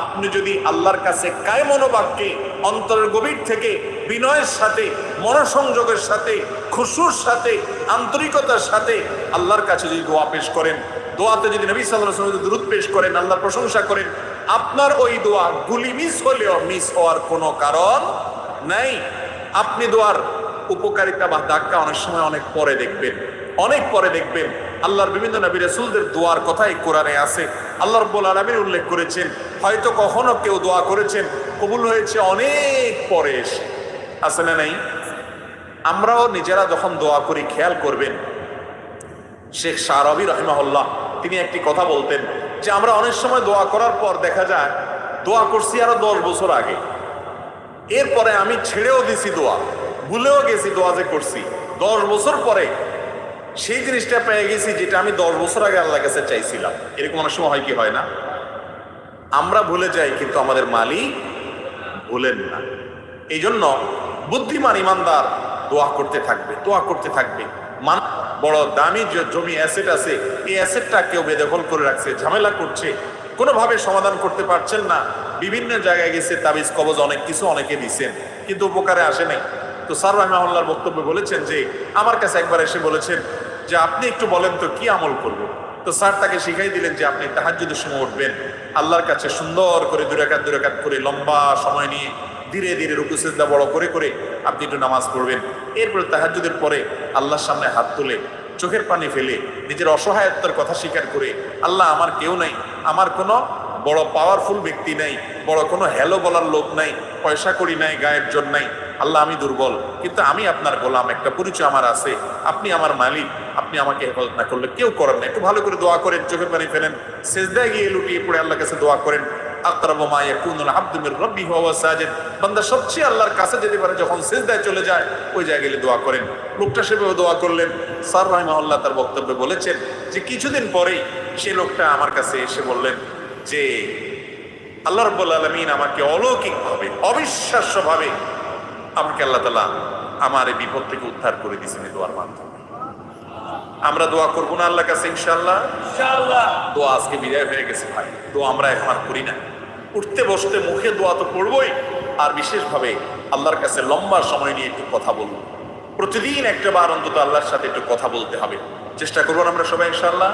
আপনি যদি আল্লাহর কাছে কায় মনোবাক্যে অন্তরের গভীর থেকে বিনয়ের সাথে, মনোসংযোগের সাথে, খুশুর সাথে, আন্তরিকতার সাথে আল্লাহর কাছে যদি দোয়া পেশ করেন, দোয়াতে যদি নবী সাল্লাহ দূরত পেশ করেন, আল্লাহর প্রশংসা করেন, আপনার ওই দোয়া গুলি মিস হলেও মিস হওয়ার কোনো কারণ নাই। আপনি দোয়ার উপকারিতা বা ধাক্কা অনেক সময় অনেক পরে দেখবেন, অনেক পরে দেখবেন। আল্লাহর বিভিন্ন নবী রাসূলদের দোয়ার কথাই কোরআনে আছে। আল্লাহ রব্বুল আলামিন উল্লেখ করেছেন হয়তো কখনো কেউ দোয়া করেছেন, কবুল হয়েছে অনেক পরে এসে। আছে না নাই? আমরাও নিজেরা যখন দোয়া করি, খেয়াল করবেন। শেখ শাহরবি রহমাহুল্লাহ, তিনি একটি কথা বলতেন যে, আমরা অনেক সময় দোয়া করার পর দেখা যায়, দোয়া করছি আরও দশ বছর আগে। এরপরে আমি ছেড়েও দিছি দোয়া, ভুলেও গেছি দোয়া যে করছি। দশ বছর পরে সেই জিনিসটা পেয়ে গেছি যেটা আমি দশ বছর আগে আল্লাহ কাছে চাইছিলাম। এরকম অনেক সময় হয় কি, হয় না? আমরা ভুলে যাই, কিন্তু আমাদের মালিক ভুলেন না। এই জন্য বুদ্ধিমান ইমানদার দোয়া করতে থাকবে, দোয়া করতে থাকবে। মান বড় দামি যে জমি অ্যাসেট আছে, এই অ্যাসেটটা কেউ বেদখল করে রাখছে, ঝামেলা করছে, কোনোভাবে সমাধান করতে পারছেন না। বিভিন্ন জায়গায় গেছে, তাবিজ, কবজ, অনেক কিছু অনেকে দিছেন, কিন্তু উপকারে আসে নাই। তো স্যার রহমাল্লার বক্তব্য বলেছেন যে, আমার কাছে একবার এসে বলেছেন যে, আপনি একটু বলেন তো, কি আমল করব? তো স্যার তাকে শিখাই দিলেন যে আপনি তাহাজুদের সময় উঠবেন। আল্লাহর কাছে সুন্দর করে দুরাকাত দুরাকাত করে লম্বা সময় নিয়ে ধীরে ধীরে রুকু, সিজদা বড় করে করে আপনি একটু নামাজ পড়বেন। এরপরে তাহাজুদের পরে আল্লাহর সামনে হাত তুলে চোখের পানি ফেলে নিজের অসহায়ত্বের কথা স্বীকার করে, আল্লাহ, আমার কেউ নাই, আমার কোনো বড় পাওয়ারফুল ব্যক্তি নাই, বড় কোনো হ্যালো বলার লোক নাই, পয়সা করি নাই, গায়ের জন নাই। আল্লাহ আমি দুর্বল, কিন্তু আমি আপনার গোলাম, একটা পরিচয় আমার আছে, আপনি আমার মালিক, আপনি আমাকে হেফাজত না করলে কেউ করেন না। একটু ভালো করে দোয়া করেন, চোখের পানি ফেলেন, সেজদায় গিয়ে লুটিয়ে পড়ে আল্লাহর কাছে দোয়া করেন বান্দা সবচেয়ে আল্লাহর কাছে যেতে পারে যখন চলে যায়, ওই দোয়া করেন। লোকটা দোয়া করলেন। রাহিমাহুল্লাহ তার বলেছেন যে কিছুদিন পরেই সে লোকটা আমার কাছে এসে বললেন যে আল্লাহ রাব্বুল আলামিন আমাকে অলৌকিকভাবে অবিশ্বাস্যভাবে আমাকে আল্লাহ তাআলা আমার এই বিপদ থেকে উদ্ধার করে দিয়েছেন এই দোয়ার মাধ্যমে। আমরা দোয়া করব না আল্লাহর কাছে ইনশাআল্লাহ? দোয়া আজকে বিদায় হয়ে গেছে ভাই। দোয়া আমরা এখন আর করি না। উঠতে বসতে মুখে দোয়া তো পড়বই। আর বিশেষভাবে আল্লাহর কাছে লম্বা সময় নিয়ে একটু কথা বলব। প্রতিদিন একটা বার অন্তত আল্লাহর সাথে একটু কথা বলতে হবে। চেষ্টা করব আমরা সবাই ইনশাল্লাহ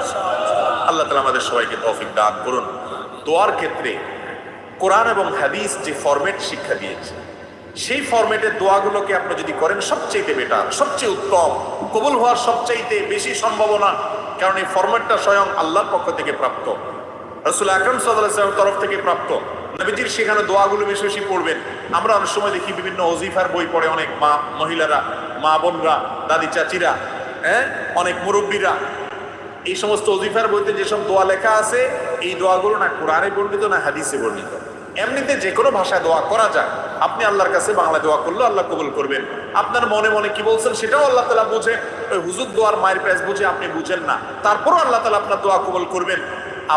আল্লাহ তালা আমাদের সবাইকে তৌফিক দান করুন। দোয়ার ক্ষেত্রে কোরআন এবং হাদিস যে ফরম্যাট শিক্ষা দিয়েছে, সেই ফরম্যাটের দোয়াগুলোকে আপনি যদি করেন সবচেয়ে বেটার সবচেয়ে উত্তম, কবুল হওয়ার সবচাইতে বেশি সম্ভাবনা। কারণ এই ফরম্যাটটা স্বয়ং আল্লাহর পক্ষ থেকে প্রাপ্ত, রসুল আকরম সাল্লামের তরফ থেকে প্রাপ্ত। নবীজির সেখানে দোয়াগুলো বেশি বেশি পড়বেন। আমরা অনেক সময় দেখি বিভিন্ন অজিফার বই পড়ে অনেক মা, মহিলারা মা বোনরা দাদি চাচিরা হ্যাঁ? অনেক মুরব্বীরা এই সমস্ত অজিফার বইতে যেসব দোয়া লেখা আছে, এই দোয়াগুলো না কোরআনে বর্ণিত, না হাদিসে বর্ণিত। এমনিতে যে কোনো ভাষায় দোয়া করা যায়। আপনি আল্লাহর কাছে বাংলা দোয়া করলে আল্লাহ কবুল করবেন। আপনার মনে মনে কি বলছেন সেটাও আল্লাহ তালা বুঝে। ওই হুজুর দোয়ার মায়ের প্যাস বুঝে আপনি বুঝেন না। তারপরও আল্লাহ তালা আপনার দোয়া কবুল করবেন।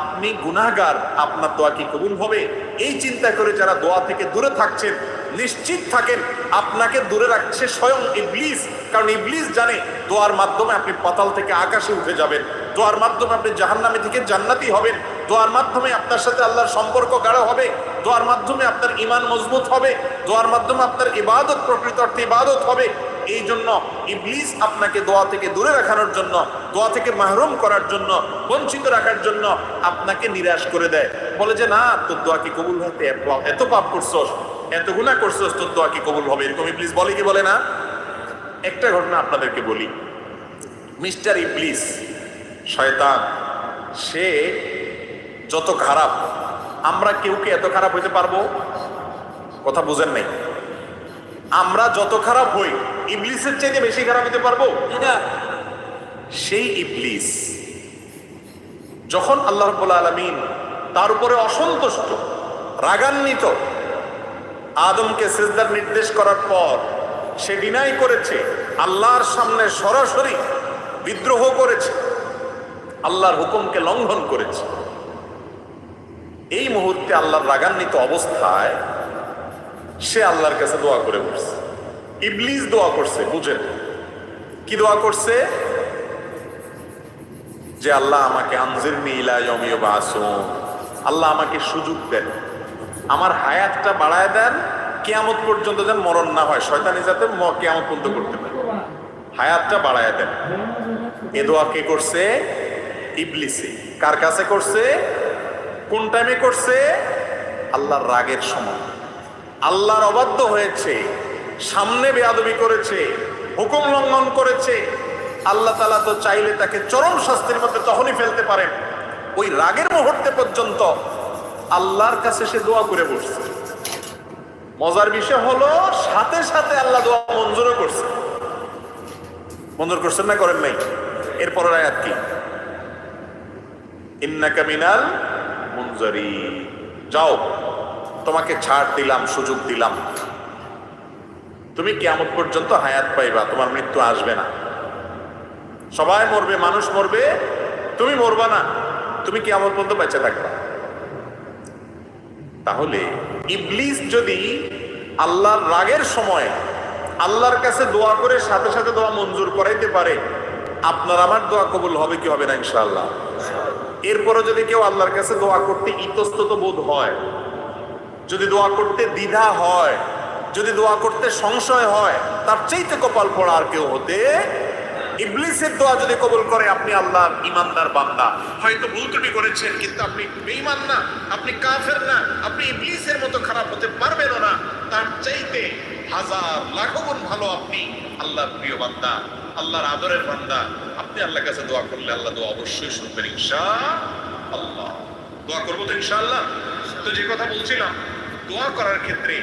আপনি গুনাহগার, আপনার দোয়া কি কবুল হবে? এই চিন্তা করে যারা দোয়া থেকে দূরে থাকছেন, নিশ্চিত থাকেন, আপনাকে দূরে রাখছে স্বয়ং ইবলিস। কারণ ইবলিস জানে দোয়ার মাধ্যমে আপনি পাতাল থেকে আকাশে উঠে যাবেন। দোয়ার মাধ্যমে আপনি জাহান্নামে থেকে জান্নাতি হবেন। দোয়ার মাধ্যমে আপনার সাথে আল্লাহর সম্পর্ক গাঢ় হবে। দোয়ার মাধ্যমে আপনার ইমান মজবুত হবে। দোয়ার মাধ্যমে আপনার ইবাদত প্রকৃত অর্থে ইবাদত হবে। এই জন্য ইবলিস আপনাকে দোয়া থেকে দূরে রাখানোর জন্য, দোয়া থেকে মাহরুম করার জন্য, বঞ্চিত রাখার জন্য আপনাকে নিরাশ করে দেয়। বলে যে, না, তোর দোয়া কি কবুল হতে? এত- পাপ করছস, এত গুণা করছস, তোর দোয়া কি কবুল হবে? এরকম ইবলিস বলে কি বলে না? একটা ঘটনা আপনাদেরকে বলি। মিস্টার ইবলিস শয়তান সে যত খারাপ আমরা কেউ কি এত খারাপ হইতে পারব? কথা বুঝেন নাই। আমরা যত খারাপ হই ইবলিসের চাইতে বেশি খারাপ হতে পারব? সেই ইবলিস যখন আল্লাহ রব্বুল আলমিন তার উপরে অসন্তুষ্ট রাগান্বিত আদমকে সেজদার নির্দেশ করার পর সে ডিনাই করেছে আল্লাহর সামনে সরাসরি বিদ্রোহ করেছে আল্লাহর হুকুমকে লঙ্ঘন করেছে। এই মুহূর্তে আল্লাহর রাগান্বিত অবস্থায় সে আল্লাহর কাছে দোয়া করে বসছে। ইবলিস দোয়া করছে, বুঝেন। কি দোয়া করছে? যে আল্লাহ আমাকে আনজির ইলা ইয়াউমি ইউবাসুন। আল্লাহ আমাকে সুযোগ দেন। আমার হায়াতটা বাড়ায় দেন, কেয়ামত পর্যন্ত যেন মরণ না হয়। শয়তানি যাতে কেয়ামত পর্যন্ত করতে পারে। হায়াতটা বাড়ায় দেন। এ দোয়া কে করছে? ইবলিসে। কার কাছে করছে? কোন টাইমে করছে? আল্লাহর রাগের সময়। আল্লাহর অবাধ্য হয়েছে, সামনে বেয়াদবি করেছে, হুকুম লঙ্ঘন করেছে। আল্লাহ তালা তো চাইলে তাকে চরম শাস্তির মধ্যে তখনই ফেলতে পারেন। ওই রাগের মুহূর্তে পর্যন্ত আল্লাহর কাছে সে দোয়া করে বসছে। মজার বিষয় হলো, সাথে সাথে আল্লাহ দোয়া মঞ্জুরও করছে। মঞ্জুর করছেন না করেন নাই? এরপরের আয়াত কি? ইন্নাকা মিনাল যাও, তোমাকে ছাড় দিলাম, সুযোগ দিলাম। তুমি কিয়ামত পর্যন্ত হায়াত পাইবা, তোমার মৃত্যু আসবে না। সবাই মরবে, মানুষ মরবে, তুমি মরবা না, তুমি কিয়ামত পর্যন্ত বেঁচে থাকবা। তাহলে ইবলিস যদি আল্লাহর রাগের সময় আল্লাহর কাছে দোয়া করে, সাথে সাথে দোয়া মঞ্জুর করাইতে পারে, আপনার আমার দোয়া কবুল হবে কি হবে না, ইনশাআল্লাহ? এরপরে যদি কেউ আল্লাহর কাছে দোয়া করতে ইতস্তত বোধ হয়, যদি দোয়া করতে দ্বিধা হয়, যদি দোয়া করতে সংশয় হয়, তার চাইতে কপাল পড়া আর কেউ হতে ইবলিসের দোয়া যদি কবুল করে, আপনি আল্লাহর ইমানদার বান্দা। হয়তো ভুল ত্রুটি করেছেন, কিন্তু আপনি বেঈমান না, আপনি কাফের না, আপনি ইবলিসের মতো খারাপ হতে পারবেন না। তার চাইতে হাজার, লাখো গুণ ভালো আপনি আল্লাহর প্রিয় বান্দা। আল্লাহর আদরের বান্দা। আপনি আল্লাহর কাছে দোয়া করলে আল্লাহ দোয়া অবশ্যই শুনবেন ইনশা আল্লাহ দোয়া করব তো ইনশাআল্লাহ? তো যে কথা বলছিলাম, দোয়া করার ক্ষেত্রে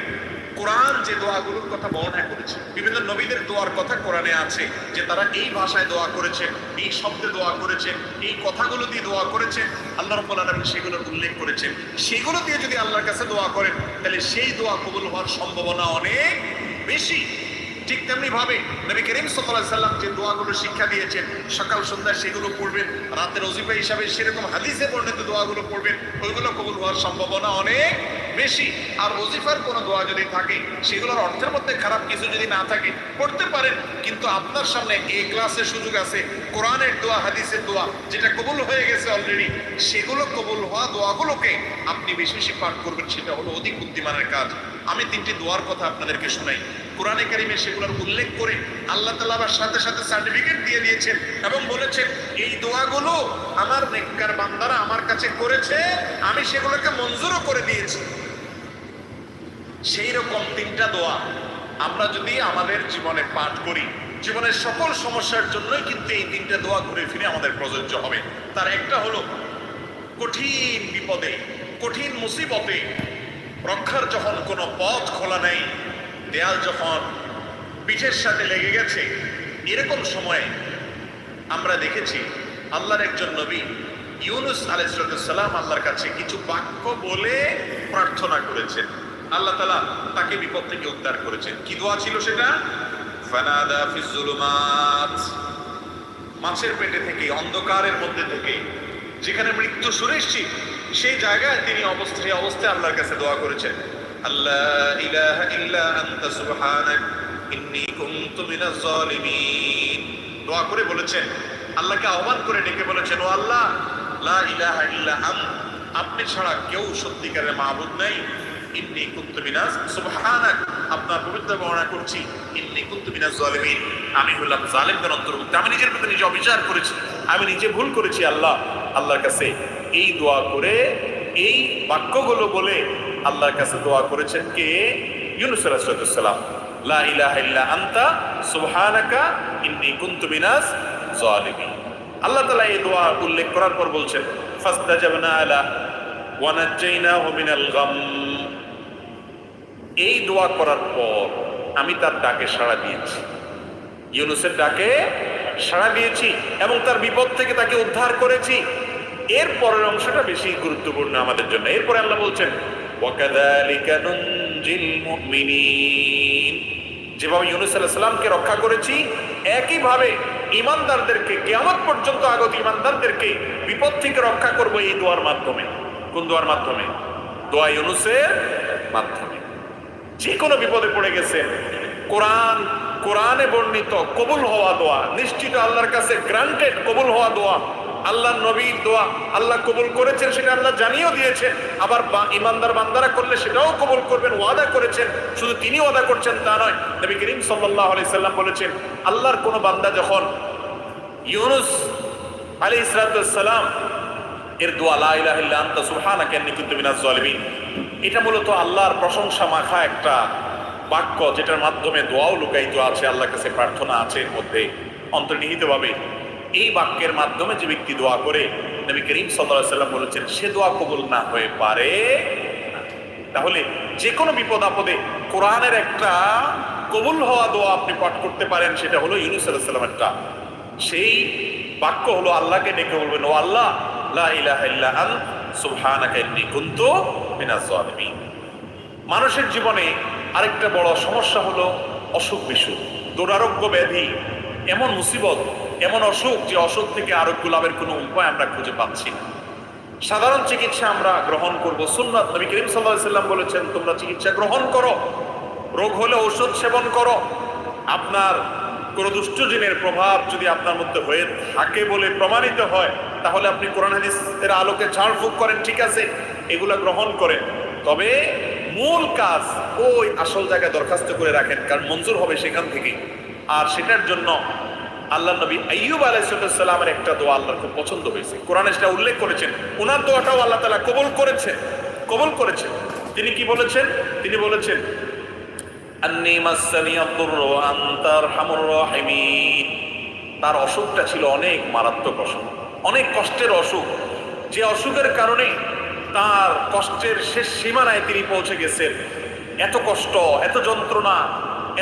কোরআন যে দোয়াগুলোর কথা বর্ণনা করেছে, বিভিন্ন নবীদের দোয়ার কথা কোরআনে আছে যে তারা এই ভাষায় দোয়া করেছে, এই শব্দে দোয়া করেছে, এই কথাগুলো দিয়ে দোয়া করেছে, আল্লাহ রাব্বুল আলামিন সেগুলোর উল্লেখ করেছেন সেগুলো দিয়ে যদি আল্লাহর কাছে দোয়া করেন, তাহলে সেই দোয়া কবুল হওয়ার সম্ভাবনা অনেক বেশি। ঠিক তেমনি ভাবে নবী করিম আলাইহি সাল্লাম যে দোয়াগুলো শিক্ষা দিয়েছেন, সকাল, সন্ধ্যা সেগুলো পড়বেন, রাতের অজিফা হিসাবে সেরকম হাদিসে বর্ণিত দোয়াগুলো পড়বেন, ওইগুলো কবুল হওয়ার সম্ভাবনা অনেক বেশি। আর ওজিফার কোনো দোয়া যদি থাকে, সেগুলোর অর্থের মধ্যে খারাপ কিছু যদি না থাকে পড়তে পারেন। কিন্তু আপনার সামনে এ ক্লাসের সুযোগ আছে, কোরআনের দোয়া, হাদিসের দোয়া, যেটা কবুল হয়ে গেছে অলরেডি সেগুলো কবুল হওয়া দোয়াগুলোকে আপনি বেশি বেশি পাঠ করবেন, সেটা হলো অধিক বুদ্ধিমানের কাজ। আমি তিনটি দোয়ার কথা আপনাদেরকে শোনাই। কোরআনে কারিমে সেগুলোর উল্লেখ করে আল্লাহ তালা সাথে সাথে সার্টিফিকেট দিয়ে দিয়েছেন এবং বলেছেন, এই দোয়াগুলো আমার নেককার বান্দারা আমার কাছে করেছে, আমি সেগুলোকে মঞ্জুরও করে দিয়েছি। সেই রকম তিনটা দোয়া আমরা যদি আমাদের জীবনে পাঠ করি, জীবনের সকল সমস্যার জন্যই কিন্তু এই তিনটা দোয়া ঘুরে ফিরে আমাদের প্রযোজ্য হবে। তার একটা হলো, কঠিন বিপদে, কঠিন মুসিবতে রক্ষার যখন কোনো পথ খোলা নেই, দেয়াল যখন পিঠের সাথে লেগে গেছে, এরকম সময়ে আমরা দেখেছি আল্লাহর একজন নবী ইউনুস আলাইসালাম আল্লাহর কাছে কিছু বাক্য বলে প্রার্থনা করেছেন। আল্লাহ তালা তাকে বিপদ থেকে উদ্ধার করেছেন। কি দোয়া ছিল সেটা? ফানাদা ফিজুলুমাত মাছের পেটে থেকে, অন্ধকারের মধ্যে থেকে, যেখানে মৃত্যু সুনিশ্চিত, সেই জায়গায় তিনি অবস্থায় অবস্থায় আল্লাহর কাছে দোয়া করেছেন। আল্লাহ ইলাহা ইল্লা আনতা সুবহানাক, ইন্নী কুনতু মিনাজ জালিমিন। দোয়া করে বলেছেন, আল্লাহকে আহ্বান করে ডেকে বলেছেন, ও আল্লাহ, লা ইলাহা ইল্লা আন আপনি ছাড়া কেউ সত্যিকারের মাহবুদ নাই। ইন্নী সুবহানাক, আপনার পবিত্র বর্ণনা করছি, ইন্নী জালিমিন। আমি হলাম অন্তর্ভুক্ত। আমি নিজের প্রতি নিজে অবিচার করেছি। আমি নিজে ভুল করেছি, আল্লাহ। আল্লাহর কাছে এই দোয়া করে, এই বাক্যগুলো বলে আল্লাহর কাছে দোয়া করেছেন কে? ইউনুস আলাইহিসসালাম লা ইলাহা ইল্লা আনতা সুবহানাকা, ইন্নী কুনতু জালিমিন। আল্লাহ তাআলা এই দোয়া উল্লেখ করার পর বলছেন, ফাস্তাজাবনা আলা, ওয়া মিনাল গাম। এই দোয়া করার পর আমি তার ডাকে সাড়া দিয়েছি। ইউনুসের ডাকে সাড়া দিয়েছি এবং তার বিপদ থেকে তাকে উদ্ধার করেছি। এর পরের অংশটা বেশি গুরুত্বপূর্ণ আমাদের জন্য। এরপরে আল্লাহ বলছেন যেভাবে ইউনুস আলাইহিস সালামকে রক্ষা করেছি, একইভাবে ইমানদারদেরকে কিয়ামত পর্যন্ত আগত ইমানদারদেরকে বিপদ থেকে রক্ষা করব এই দোয়ার মাধ্যমে। কোন দোয়ার মাধ্যমে? দোয়া ইউনুসের মাধ্যমে। যে কোনো বিপদে পড়ে গেছে। কোরআন, কোরআনে বর্ণিত কবুল হওয়া দোয়া, নিশ্চিত আল্লাহর কাছে গ্রান্টেড কবুল হওয়া দোয়া আল্লাহ নবীর দোয়া, আল্লাহ কবুল করেছেন সেটা আল্লাহ জানিয়েও দিয়েছেন, আবার ইমানদার বান্দারা করলে সেটাও কবুল করবেন, ওয়াদা করেছেন, শুধু তিনি ওয়াদা করছেন তা নয়। নবী করিম আলাইহি সাল্লাম বলেছেন, আল্লাহর কোনো বান্দা যখন ইউনুস আলাইহিস সালাম, এর দোয়া লা ইলাহা ইল্লা আনতা সুবহানাকা ইন্নী কুনতু মিনাজ জালিমিন এটা মূলত আল্লাহর প্রশংসা মাখা একটা বাক্য যেটার মাধ্যমে দোয়াও লুকায়িত আছে, আল্লাহর কাছে প্রার্থনা আছে এর মধ্যে। অন্তর্নিহিতভাবে এই বাক্যের মাধ্যমে যে ব্যক্তি দোয়া করে, নবী করিম আলাইহি সাল্লাম বলেছেন, সে দোয়া কবুল না হয়ে পারে তাহলে যে কোনো বিপদ আপদে কোরআনের একটা কবুল হওয়া দোয়া আপনি পাঠ করতে পারেন, সেটা হলো ইউনুস আলাইহিস সালামেরটা সেই বাক্য হলো আল্লাহকে ডেকে বলবেন, ও আল্লাহ, লা ইলাহা আন, সুবহানাকা ইন্নী মিনাজ জালিমিন। মানুষের জীবনে আরেকটা বড় সমস্যা হলো অসুখ বিসুখ। দুরারোগ্য ব্যাধি, এমন মুসিবত, এমন অসুখ যে অসুখ থেকে আরোগ্য লাভের কোনো উপায় আমরা খুঁজে পাচ্ছি না। সাধারণ চিকিৎসা আমরা গ্রহণ করব সুন্নাত। নবী করিম আলাইহি সাল্লাম বলেছেন, তোমরা চিকিৎসা গ্রহণ করো, রোগ হলে ওষুধ সেবন করো। আপনার কোনো দুষ্ট জিনের প্রভাব যদি আপনার মধ্যে হয়ে থাকে বলে প্রমাণিত হয়, তাহলে আপনি কোরআন হাদিসের আলোকে ঝাড়ফুঁক করেন, ঠিক আছে? এগুলা গ্রহণ করেন। তবে মূল কাজ ওই আসল জায়গায় দরখাস্ত করে রাখেন, কারণ মঞ্জুর হবে সেখান থেকে আর সেটার জন্য আল্লাহ নবী আইয়ুব আলাইসালামের একটা দোয়া আল্লাহর খুব পছন্দ হয়েছে। কোরআনে সেটা উল্লেখ করেছেন। ওনার দোয়াটাও আল্লাহ তালা কবুল করেছেন, কবল করেছেন। তিনি কি বলেছেন? তিনি বলেছেন তার অসুখটা ছিল অনেক মারাত্মক অসুখ, অনেক কষ্টের অসুখ। যে অসুখের কারণে তার কষ্টের শেষ সীমানায় তিনি পৌঁছে গেছেন। এত কষ্ট, এত যন্ত্রণা,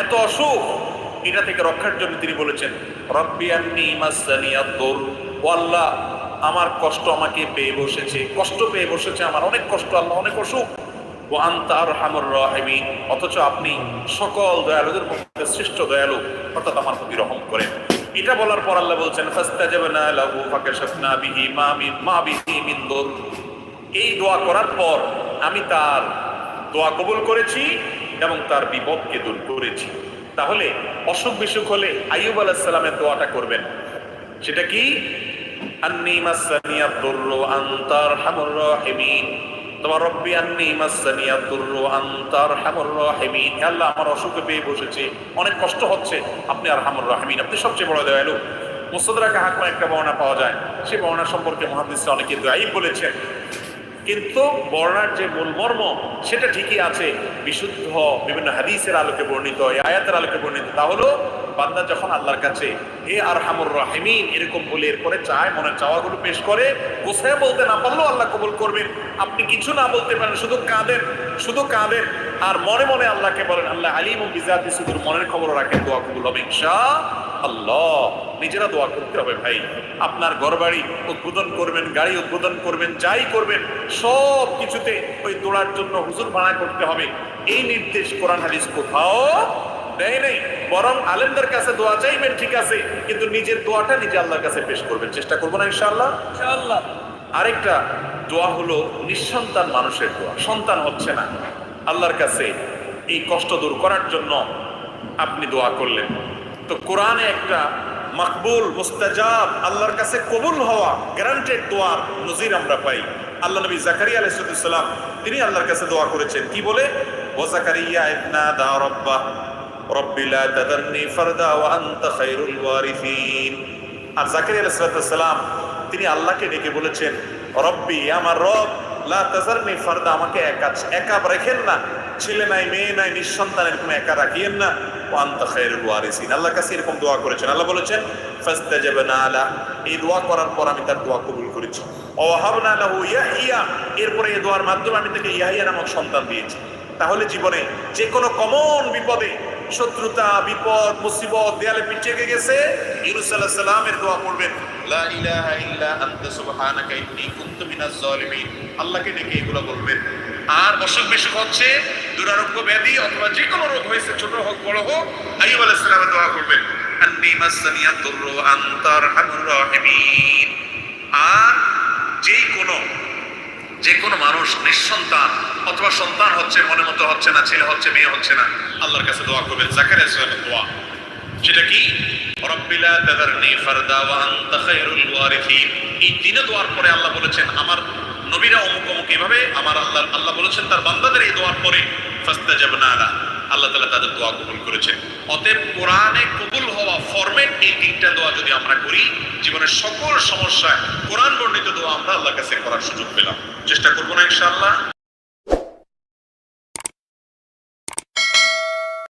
এত অসুখ, এটা থেকে রক্ষার জন্য তিনি বলেছেন, রব্বি আন্নি মাসানি আব্দুর ও আল্লাহ, আমার কষ্ট আমাকে পেয়ে বসেছে, কষ্ট পেয়ে বসেছে আমার, অনেক কষ্ট, আল্লাহ অনেক অসুখ। ও আন্তার হামর রাহিমিন, অথচ আপনি সকল দয়ালুদের মধ্যে শ্রেষ্ঠ দয়ালু, অর্থাৎ আমার প্রতি রহম করেন। এটা বলার পর আল্লাহ বলছেন, ফাস্তাজাবনা লাহু ফাকাশাফনা বিহি মা মিন মা বিহি মিন এই দোয়া করার পর আমি তার দোয়া কবুল করেছি এবং তার বিপদকে দূর করেছি। তাহলে অসুখ বিসুখ হলে আইয়ুব আলাইহিস সালামের দোয়াটা করবেন। সেটা কি? আল্লাহ, আমার অসুখে পেয়ে বসেছে। অনেক কষ্ট হচ্ছে আপনি আর আপনি সবচেয়ে বড় একটা বর্ণনা পাওয়া যায়। সেই বর্ণনা সম্পর্কে মহাদিসে অনেকে দয়াই বলেছেন। কিন্তু বর্ণার যে মূল মর্ম সেটা ঠিকই আছে। বিশুদ্ধ বিভিন্ন হাদিসের আলোকে বর্ণিত আয়াতের আলোকে বর্ণিত। তা হলো, বান্দা যখন আল্লাহর কাছে, হে আর হামুর রাহিমিন এরকম বলে এরপরে চায়, মনের চাওয়াগুলো পেশ করে কোথায় বলতে না পারলেও আল্লাহ কবুল করবেন। আপনি কিছু না বলতে পারেন, শুধু কাঁদেন শুধু কাঁদেন। আর মনে মনে আল্লাহকে বলেন, আল্লাহ আলিম বিজাতি শুধু মনের খবর রাখেন, দোয়া কবুল হবে ইনশা আল্লাহ নিজেরা দোয়া করতে হবে ভাই। আপনার ঘরবাড়ি উদ্বোধন করবেন গাড়ি উদ্বোধন করবেন যাই করবেন সব কিছুতে ওই দোড়ার জন্য হুজুর ভাড়া করতে হবে। এই নির্দেশ কোরআন হাদিস কোথাও দেয় নেই। বরং আলেমদের কাছে দোয়া চাইবেন ঠিক আছে কিন্তু নিজের দোয়াটা নিজে আল্লাহর কাছে পেশ করবেন। চেষ্টা করব না ইনশাআল্লাহ? ইনশাআল্লাহ। আরেকটা দোয়া হলো নিঃসন্তান মানুষের দোয়া। সন্তান হচ্ছে না। আল্লাহর কাছে এই কষ্ট দূর করার জন্য আপনি দোয়া করলেন। তো কোরআনে একটা মাকবুল, মুস্তাজাব, আল্লাহর কাছে কবুল হওয়া গ্যারান্টেড দোয়ার নজির আমরা পাই। আল্লাহ নবী জাকারিয়া আলাইসালাম তিনি আল্লাহর কাছে দোয়া করেছেন। কি বলে? ও জাকারিয়া ইবনা দা রব্বা, রব্বি লা তাদারনি ফারদা ওয়া আনতা খায়রুল ওয়ারিসিন। আর জাকারিয়া আলাইহিস সালাম, তিনি আল্লাহকে ডেকে বলেছেন, রব্বি, আমার রব, লা তাজারনি ফারদা, আমাকে একা একা রেখেন না। ছেলে নাই, মেয়ে নাই, নিঃসন্তান এরকম একা রাখিয়েন না। ও আনতা ওয়ারিসিন। আল্লাহর কাছে এরকম দোয়া করেছেন। আল্লাহ বলেছেন আলা এই দোয়া করার পর আমি তার দোয়া কবুল করেছি। ওয়াহাবনা লাহু ইয়াহইয়া এরপরে এই দোয়ার মাধ্যমে আমি তাকে ইয়াহিয়া নামক সন্তান দিয়েছি। তাহলে জীবনে যে কোনো কমন বিপদে, শত্রুতা, বিপদ, মুসিবত, দেয়ালে পিছিয়ে গেছে, ইউনুস সালামের দোয়া পড়বেন। লা ইলাহা ইল্লা আনতা সুবহানাকা ইন্নী কুনতু মিনাজ জালিমিন আল্লাহকে ডেকে এগুলো বলবেন। আর অসুখ বিসুখ হচ্ছে, দুরারোগ্য ব্যাধি অথবা যে কোনো রোগ হয়েছে, ছোট হোক, বড় হোক, আইয়ুব আলাইহিস সালামের দোয়া করবেন। আর যেই কোনো, যে কোনো মানুষ নিঃসন্তান, অথবা সন্তান হচ্ছে, মনে মতো হচ্ছে না, ছেলে হচ্ছে, মেয়ে হচ্ছে না, আল্লাহর কাছে দোয়া করবেন জাকারিয়া সাহেবের দোয়া। সেটা কি? রব্বিলা তাদারনি ফারদা ওয়া আনতা খায়রুল ওয়ারিথিন এই তিনে দোয়ার পরে আল্লাহ বলেছেন, আমার নবীরা অমুক অমুক এভাবে আমার আল্লাহ আল্লাহ বলেছেন, তার বান্দাদের এই দোয়ার পরে ফাস্তা জাব না আলা আল্লাহ তালা তাদের দোয়া কবুল করেছেন। অতএব কোরআনে কবুল হওয়া ফরম্যাট এই তিনটা দোয়া যদি আমরা করি, জীবনের সকল সমস্যায় কোরআন বর্ণিত দোয়া আমরা আল্লাহ কাছে করার সুযোগ পেলাম। চেষ্টা করব না ইনশাআল্লাহ।